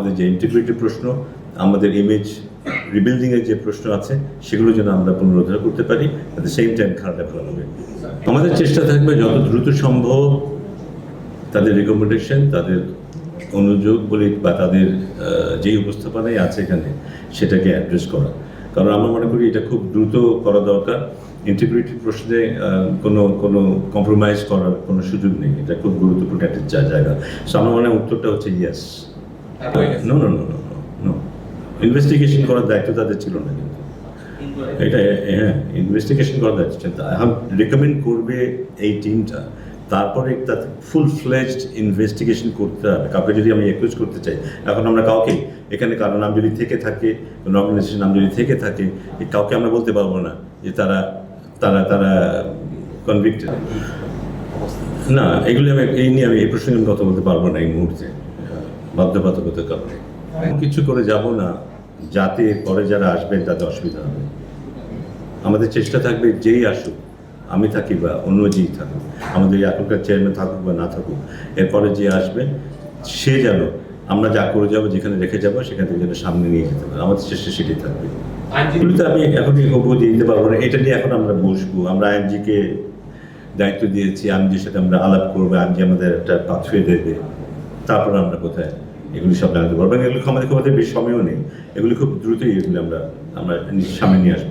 আমাদের যে ইন্টিগ্রিটি প্রশ্ন, আমাদের ইমেজ রিবিল্ডিংয়ের যে প্রশ্ন আছে, সেগুলো যেন আমরা পুনরুদ্ধার করতে পারি অ্যাট দ্য সেম টাইম খেলাটা ভালো হবে। আমাদের চেষ্টা থাকবে যত দ্রুত সম্ভব তাদের রেকমেন্ডেশন তাদের অনুযোগ বলি বা তাদের যেই উপস্থাপনাই আছে এখানে, সেটাকে অ্যাড্রেস করা। কারণ আমরা মনে করি এটা খুব দ্রুত করা দরকার। ইন্টিগ্রিটি প্রশ্নে কোনো কোনো কম্প্রোমাইজ করার কোনো সুযোগ নেই। এটা খুব গুরুত্বপূর্ণ একটা জায়গা। সো আমার মনে হয় উত্তরটা হচ্ছে yes no no no no investigation করার দায়িত্ব তাদের ছিল না কিন্তু। এটা হ্যাঁ ইনভেস্টিগেশন করার দায়িত্ব রেকমেন্ড করবে এই টিমটা তারপরে তাতে ফুল ফ্লেজড ইনভেস্টিগেশন করতে হবে। কাউকে যদি আমি একুজ করতে চাই এখন আমরা কাউকে এখানে কারও নাম যদি থেকে থাকে কোনো অর্গানাইজেশন নাম যদি থেকে থাকে কাউকে আমরা বলতে পারব না যে তারা তারা তারা কনভিক্টেড না এগুলি আমি এই নিয়ে আমি এই প্রসঙ্গে আমি কথা বলতে পারব না এই মুহূর্তে। বাধ্যবাধকতার কারণে কিছু করে যাব না যাতে পরে যারা আসবেন তাতে অসুবিধা হবে। আমাদের চেষ্টা থাকবে যেই আসুক আমি থাকি বা অন্য যেই থাকুক আমাদের এখনকার চেয়ারম্যান থাকুক বা না থাকুক এরপরে যে আসবে সে যেন আমরা যা করে যাব যেখানে রেখে যাব সেখান থেকে যেন সামনে নিয়ে যেতে পারে। আমাদের চেষ্টা সেটাই থাকবে। এগুলোতে আমি এখন খবর দিয়ে দিতে পারব না। এটা নিয়ে এখন আমরা বসবো। আমরা আইনজিকে দায়িত্ব দিয়েছি। আইনজির সাথে আমরা আলাপ করব আইনজি আমাদের একটা পাথুয়ে দেবে। তারপর আমরা কোথায়? এগুলি সব জানাতে পারব। এবং এগুলো আমাদের খুব বেশ সময়ও নেই। এগুলি খুব দ্রুতই এগুলি আমরা আমরা সামনে নিয়ে আসব।